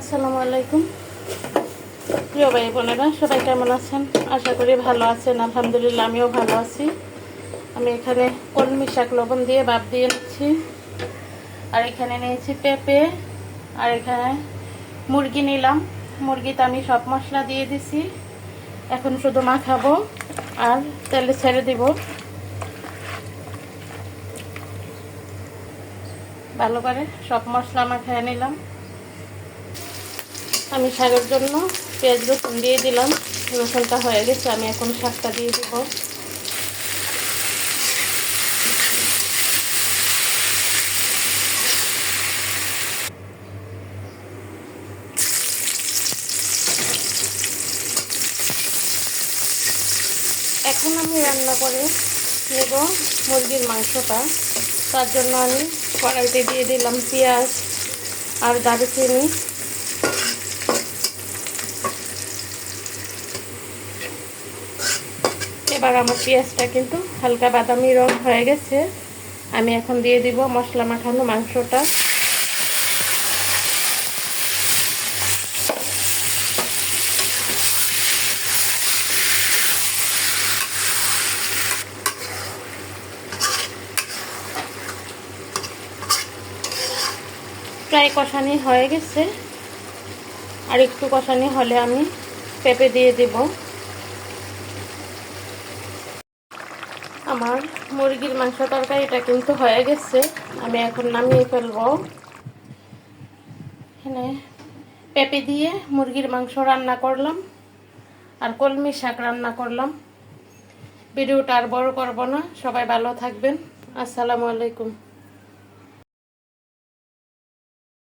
আসসালামু আলাইকুম। প্রিয় ভাই বোনেরা, সবাই কেমন আছেন? আশা করি ভালো আছেন, আলহামদুলিল্লাহ আমিও ভালো আছি। আমি এখানে কলমি শাক লবণ দিয়ে ভাপ দিয়ে নিচ্ছি। আর এখানে নিয়েছি পেঁপে, আর এখানে মুরগি নিলাম। মুরগিতে আমি সব মশলা দিয়ে দিছি। এখন শুধু মাখাবো আর তেলে ছেড়ে দিব। ভালো করে সব মশলা মাখায় নিলাম। আমি শাকের জন্য পেঁয়াজ রসুন দিয়ে দিলাম। রসুনটা হয়ে গেছে, আমি এখন শাকটা দিয়ে দিব। এখন আমি রান্না করে নেব মুরগির মাংসটা। তার জন্য আমি কড়াইতে দিয়ে দিলাম পেঁয়াজ আর দারুচিনি। এবার আমার পেঁয়াজটা কিন্তু হালকা বাদামি রং হয়ে গেছে। আমি এখন দিয়ে দিব মশলা মাখানো মাংসটা। প্রায় কষানি হয়ে গেছে। আর একটু কষানি হলে আমি পেঁপে দিয়ে দেব। আমার মুরগির মাংস তরকারিটা কিন্তু হয়ে গেছে। আমি এখন নামিয়ে ফেলব। এখানে পেঁপে দিয়ে মুরগির মাংস রান্না করলাম আর কলমি শাক রান্না করলাম। ভিডিওটা আর বড় করব না। সবাই ভালো থাকবেন। আসসালামু আলাইকুম।